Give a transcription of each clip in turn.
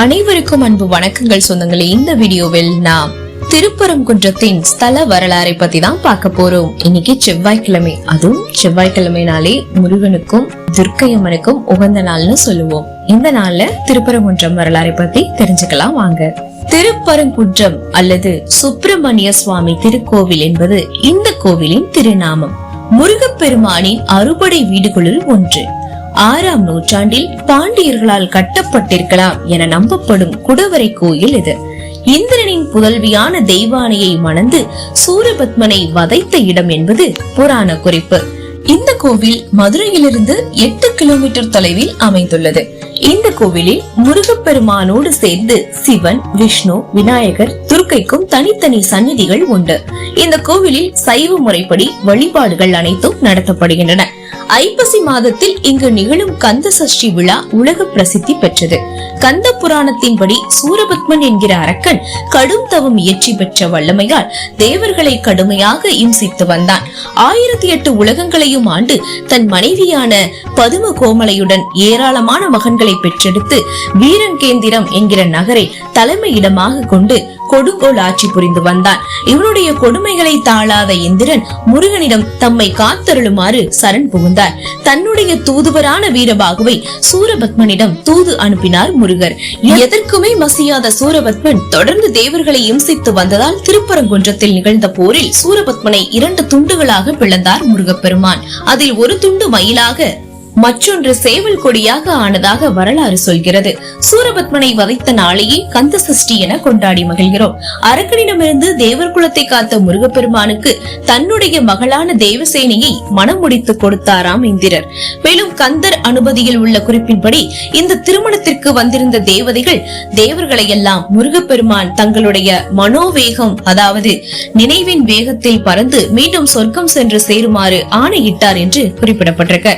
அனைவருக்கும் அன்பு வணக்கங்கள் சொந்தங்களே. இந்த வீடியோவில் நாம் திருப்பரங்குன்றத்தின் ஸ்தல வரலாறை பத்தி தான் பார்க்க போறோம். இன்னைக்கு செவ்வாய்க்கிழமை. அதுவும் செவ்வாய்க்கிழமைனாலே முருகனுக்கும் துர்க்கையம்மனுக்கும் உகந்த நாள்னு சொல்லுவோம். இந்த நாள்ல திருப்பரங்குன்றம் வரலாறை பத்தி தெரிஞ்சுக்கலாம் வாங்க. திருப்பரங்குன்றம் அல்லது சுப்பிரமணிய சுவாமி திருக்கோவில் என்பது இந்த கோவிலின் திருநாமம். முருகப்பெருமானின் அறுபடை வீடுகளுள் ஒன்று. ஆறாம் நூற்றாண்டில் பாண்டியர்களால் கட்டப்பட்டிருக்கலாம் என நம்பப்படும் குடவரை கோயில் இது. இந்திரனின் புதல்வியான தெய்வானையை மணந்து சூரபத்மனை வதைத்த இடம் என்பது புராண குறிப்பு. இந்த கோவில் மதுரையிலிருந்து எட்டு கிலோமீட்டர் தொலைவில் அமைந்துள்ளது. இந்த கோவிலில் முருகப்பெருமானோடு சேர்ந்து சிவன் விஷ்ணு விநாயகர் துர்க்கைக்கும் தனித்தனி சந்நிதிகள் உண்டு. இந்த கோவிலில் சைவ முறைப்படி வழிபாடுகள் அனைத்தும் நடத்தப்படுகின்றன. ஐப்பசி மாதத்தில் இங்கு நிகழும் கந்த சஷ்டி விழா உலக பிரசித்தி பெற்றது. கந்த புராணத்தின்படி சூரபத்மன் என்கிற அரக்கன் கடும் தவம் இயற்றி பெற்ற வல்லமையால் தேவர்களை கடுமையாக இம்சித்து வந்தான். ஆயிரத்தி எட்டு உலகங்களையும் ஆண்டு தன் மனைவியான பதும கோமலையுடன் ஏராளமான மகன்களை பெற்றெடுத்து வீரங்கேந்திரம் என்கிற நகரை தலைமையிடமாக கொண்டு கொடுங்கோல் ஆட்சி புரிந்து வந்தான். இவனுடைய கொடுமைகளை தாழாத இந்திரன் முருகனிடம் தம்மை காத்தருளுமாறு சரண் புகுந்தார் தன்னுடைய தூதுவரான வீரபாகுவை சூரபத்மனிடம் தூது அனுப்பினார் முருகர். எதற்குமே மசியாத சூரபத்மன் தொடர்ந்து தேவர்களை இம்சித்து வந்ததால் திருப்பரங்குன்றத்தில் நிகழ்ந்த போரில் சூரபத்மனை இரண்டு துண்டுகளாக பிளந்தார் முருகப்பெருமான். அதில் ஒரு துண்டு மயிலாக மற்றொன்று சேவல் கொடியாக ஆனதாக வரலாறு சொல்கிறது. சூரபத்மனை வதைத்த நாளையே கந்த சஷ்டி என கொண்டாடி மகிழ்கிறோம். அரக்கனிடமிருந்து தேவர் குலத்தை காத்த முருகப்பெருமானுக்கு தன்னுடைய மகளான தேவசேனையை மனம் முடித்து கொடுத்தாராம் இந்திரர். மேலும் கந்தர் அனுமதியில் உள்ள குறிப்பின்படி இந்த திருமணத்திற்கு வந்திருந்த தேவதைகள் தேவர்களை எல்லாம் முருகப்பெருமான் தங்களுடைய மனோவேகம் அதாவது நினைவின் வேகத்தில் பறந்து மீண்டும் சொர்க்கம் சென்று சேருமாறு ஆணையிட்டார் என்று குறிப்பிடப்பட்டிருக்க.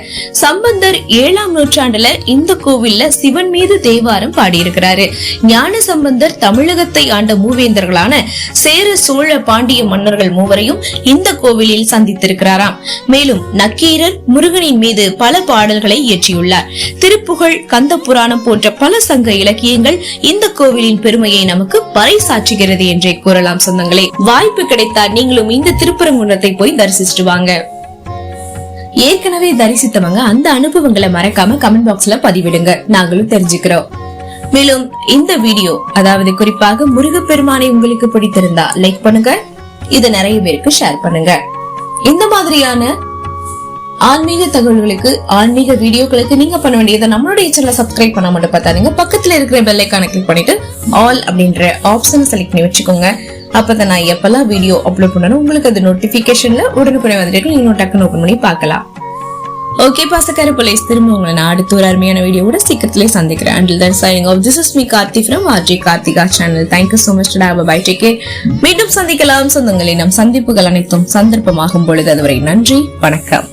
சம்பந்தர் ஏழாம் நூற்றாண்டுல இந்த கோவில்ல சிவன் மீது தேவாரம் பாடியிருக்கிறாரு. ஞான சம்பந்தர் தமிழகத்தை ஆண்ட மூவேந்தர்களான சேர சோழ பாண்டிய மன்னர்கள் மூவரையும் இந்த கோவிலில் சந்தித்திருக்கிறாராம். மேலும் நக்கீரர் முருகனின் மீது பல பாடல்களை இயற்றியுள்ளார். திருப்புகழ் கந்த புராணம் போன்ற பல சங்க இலக்கியங்கள் இந்த கோவிலின் பெருமையை நமக்கு பறைசாற்றுகிறது என்றே கூறலாம் சொந்தங்களே. வாய்ப்பு கிடைத்தால் நீங்களும் இந்த திருப்பரங்குன்றத்தை போய் தரிசிச்சுட்டு வாங்க. ஏற்கனவே தரிசித்தவங்க அந்த அனுபவங்களை மறக்காம கமெண்ட் பாக்ஸ்ல பதிவிடுங்க. நாங்களும் தெரிஞ்சுக்கிறோம். மேலும் இந்த வீடியோ அதாவது குறிப்பாக முருகப்பெருமானை உங்களுக்கு பிடித்திருந்தா லைக் பண்ணுங்க. இது நிறைய பேருக்கு ஷேர் பண்ணுங்க. இந்த மாதிரியான ஆன்மீக தகவல்களுக்கு ஆன்மீக வீடியோக்களுக்கு நீங்க பண்ண வேண்டியதை நம்மளுடைய சேனலை சப்ஸ்கிரைப் பண்ண மட்டும் பார்த்தாருங்க பக்கத்துல இருக்கிற பெல் ஐக்கான கிளிக் பண்ணிட்டு ஆல் அப்படின்ற ஆப்ஷனை செலக்ட் பண்ணி வச்சுக்கோங்க. அப்பதான் நான் எப்பெல்லாம் வீடியோ அப்லோட் பண்ணணும் உங்களுக்கு அது நோட்டிபிகேஷன்ல உடனுக்குடனே வந்துட்டு நீங்க டக்குன்னு ஓபன் பண்ணி பார்க்கலாம். ஓகே பாசக்கார போலீஸ் திரும்ப உங்களை நான் அடுத்த ஒரு அருமையான வீடியோட சீக்கிரத்திலே சந்திக்கிறேன். Until then signing off this is me Karthi from RG Karthika channel thank you so much bye take மீண்டும் சந்திக்கலாம். சொந்தங்களே நம் சந்திப்புகள் அனைத்தும் சந்தர்ப்பமாகும் பொழுது அதுவரை நன்றி வணக்கம்.